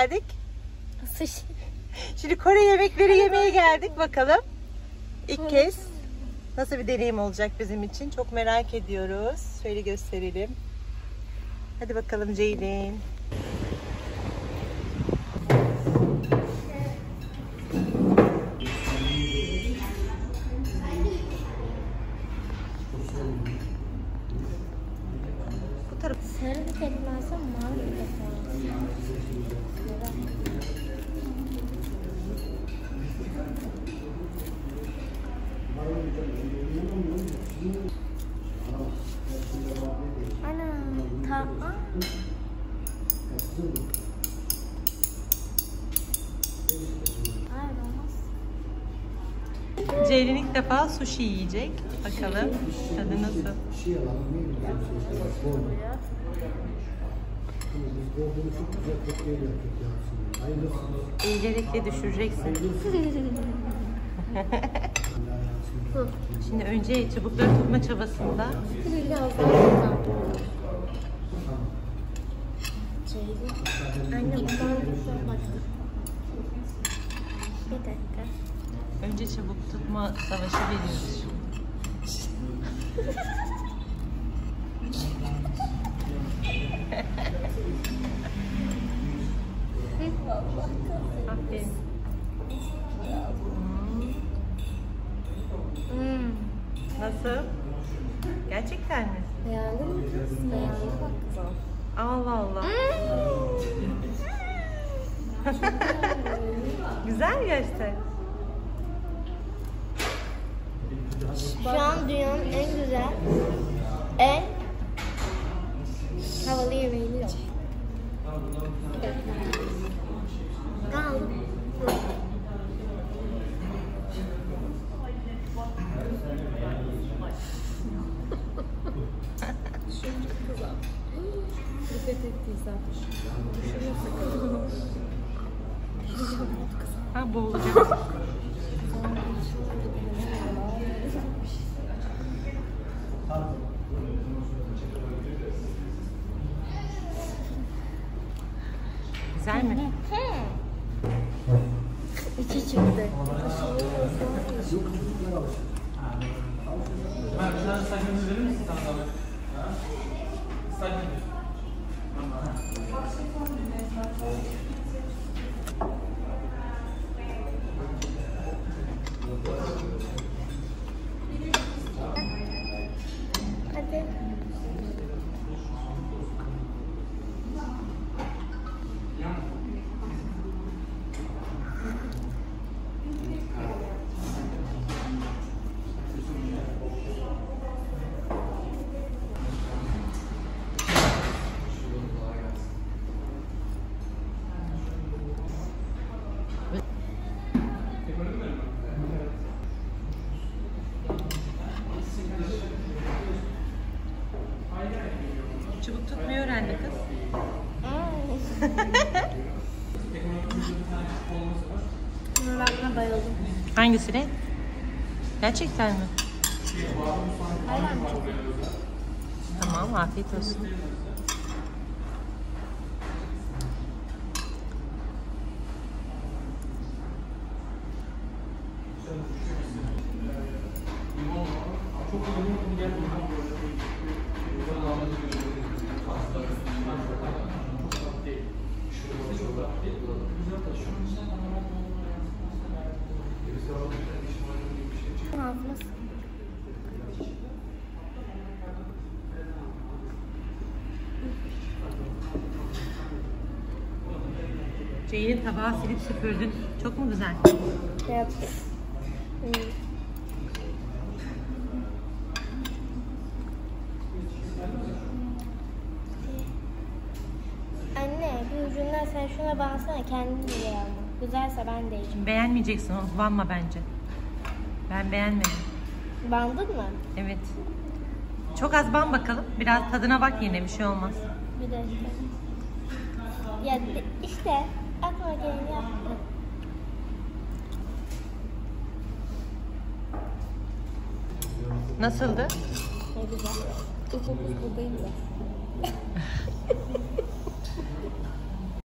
geldik. Sushi. Şimdi Kore yemekleri yemeye geldik bakalım. İlk kez nasıl bir deneyim olacak bizim için çok merak ediyoruz. Şöyle gösterelim. Hadi bakalım Ceylin. Ceylin ilk defa sushi yiyecek. Bakalım tadı nasıl? De düşüreceksin. Şimdi önce çubukları tutma çabasında. Anne bundan bir. Bir dakika. Önce çubuk tutma savaşı veriyoruz. Aferin. Hmm. Nasıl? Gerçekten mi? Beğendin mi kız? Beğendin bak kızım. Allah Allah. Güzel gerçekten? Şu an dünyanın en güzel, en havalı yemeğini yok. Dikkat ettiysen. Ha boğulacağım. Güzel mi? İçi çıktı. Hadi. Çubuk tutmayı öğrendi kız. Aklına bayıldım. Hangisine? Gerçekten mi? Çok? Tamam afiyet olsun. Ağzına sık. Ceylin tabağı silip süpürdün. Çok mu güzel? Evet. Hmm. Anne bir ucundan sen şuna baksana kendin ama. Güzelse ben de yiyeceğim. Beğenmeyeceksin onu banma bence. Ben beğenmedim. Bandın mı? Evet. Çok az ban bakalım. Biraz tadına bak yine bir şey olmaz. Bir dakika. Ya de- işte aklıma geleni yaptım. Nasıldı? Ne güzel. Ufuk buradayım da.